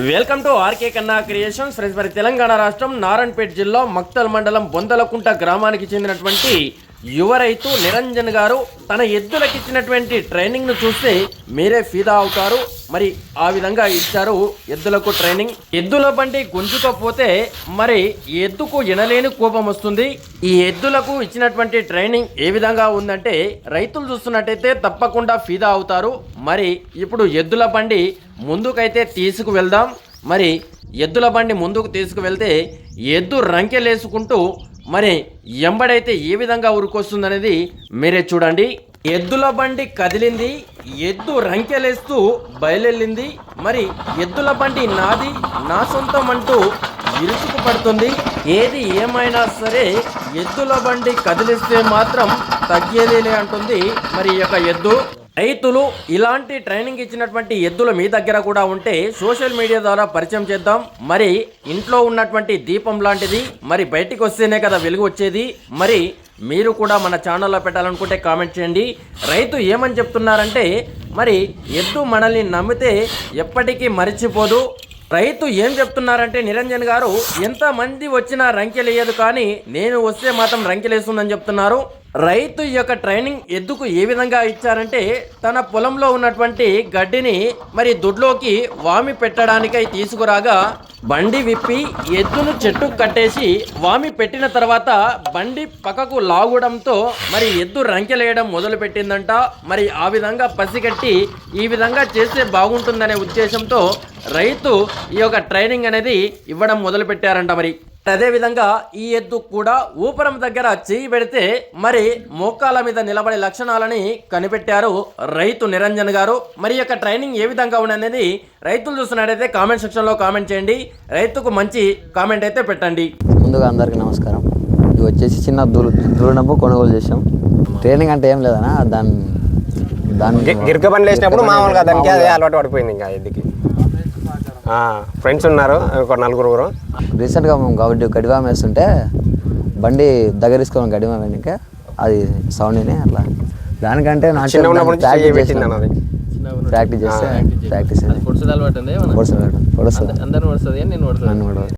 Welcome to RK Kanna creations. Friends మరి తెలంగాణ రాష్ట్రం నారాయణపేట జిల్లా మక్తల్ మండలం బొందలకుంట గ్రామానికి చెందినటువంటి యువ రైతు నిరంజన్ గారు తన ఎద్దులకు ఇచ్చినటువంటి ట్రైనింగ్ను చూస్తే మీరే ఫిదా అవుతారు. మరి ఆ విధంగా ఇచ్చారు ఎద్దులకు ట్రైనింగ్. ఎద్దుల బండి గుంజుకపోతే మరి ఎద్దుకు ఎనలేని కోపం వస్తుంది. ఈ ఎద్దులకు ఇచ్చినటువంటి ట్రైనింగ్ ఏ విధంగా ఉందంటే రైతులు చూస్తున్నట్టయితే తప్పకుండా ఫిదా అవుతారు. మరి ఇప్పుడు ఎద్దుల బండి ముందుకైతే తీసుకువెళ్దాం మరి ఎద్దుల బండి ముందుకు తీసుకువెళ్తే ఎద్దు రంకెలేసుకుంటూ మరి ఎంబడైతే ఏ విధంగా ఉరుకొస్తుందనేది మీరే చూడండి. ఎద్దుల బండి కదిలింది ఎద్దు రంకెలేస్తూ బయలుదేరింది మరి ఎద్దుల బండి నాది నా సొంతం అంటూ ఇరుసుకు పడుతుంది. ఏది ఏమైనా సరే ఎద్దుల బండి కదిలిస్తే మాత్రం తగ్గేదేలే అంటుంది. మరి ఈ యొక్క ఎద్దు రైతులు ఇలాంటి ట్రైనింగ్ ఇచ్చినటువంటి ఎద్దులు మీ దగ్గర కూడా ఉంటే సోషల్ మీడియా ద్వారా పరిచయం చేద్దాం. మరి ఇంట్లో ఉన్నటువంటి దీపం లాంటిది మరి బయటికి వస్తేనే కదా వెలుగు వచ్చేది. మరి మీరు కూడా మన ఛానల్లో పెట్టాలనుకుంటే కామెంట్ చేయండి. రైతు ఏమని చెప్తున్నారంటే మరి ఎద్దు మనల్ని నమ్మితే ఎప్పటికీ మరిచిపోదు. రైతు ఏం చెప్తున్నారంటే నిరంజన్ గారు ఎంతమంది వచ్చినా వచ్చినా రంకెలేయదు కానీ నేను వస్తే మాత్రం రంకెలేస్తుందని చెప్తున్నారు. రైతు ఈ యొక్క ట్రైనింగ్ ఎద్దుకు ఏ విధంగా ఇచ్చారంటే తన పొలంలో ఉన్నటువంటి గడ్డిని మరి దొడ్లోకి వామి పెట్టడానికై తీసుకురాగా బండి విప్పి ఎద్దును చెట్టు కట్టేసి వామి పెట్టిన తర్వాత బండి పక్కకు లాగడంతో మరి ఎద్దు రంకెలేయడం మొదలు పెట్టిందంట మరి ఆ విధంగా పసిగట్టి ఈ విధంగా చేస్తే బాగుంటుందనే ఉద్దేశంతో రైతు ఈ యొక్క ట్రైనింగ్ అనేది ఇవ్వడం మొదలు పెట్టారంట మరి. అదే విధంగా ఈ ఎద్దు కూడా ఊపరం దగ్గర చేయి పెడితే మరి మోకాల మీద నిలబడే లక్షణాలని కనిపెట్టారు రైతు నిరంజన్ గారు. మరి యొక్క ట్రైనింగ్ ఏ విధంగా ఉన్నది రైతులు చూస్తున్నట్టయితే కామెంట్ సెక్షన్లో కామెంట్ చేయండి. రైతుకు మంచి కామెంట్ అయితే పెట్టండి. ముందుగా అందరికీ నమస్కారం. ఇది వచ్చేసి చిన్న దూర దూరడము కొనుగోలు చేసాం. ట్రైనింగ్ అంటే ఏం లేదనా దాని దాని గిరిక బండ్లు వేసినప్పుడు మామూలుగా దానికి అదే అలవాటు పడిపోయింది ఇంకా ఎద్దుకి. ఫ్రెండ్స్ ఉన్నారు ఒక నలుగురు రీసెంట్గా మేము గడ్డి గడివామ వేస్తుంటే బండి దగ్గర తీసుకోవాలి గడివామ వెనక అది సౌండ్ విని అట్లా. దానికంటే నుంచి ప్రాక్టీస్ చేస్తే ప్రాక్టీస్ పొడుస్తుంది పొడుస్తుంది అందరిని పడుతుంది నేను పడుతుంది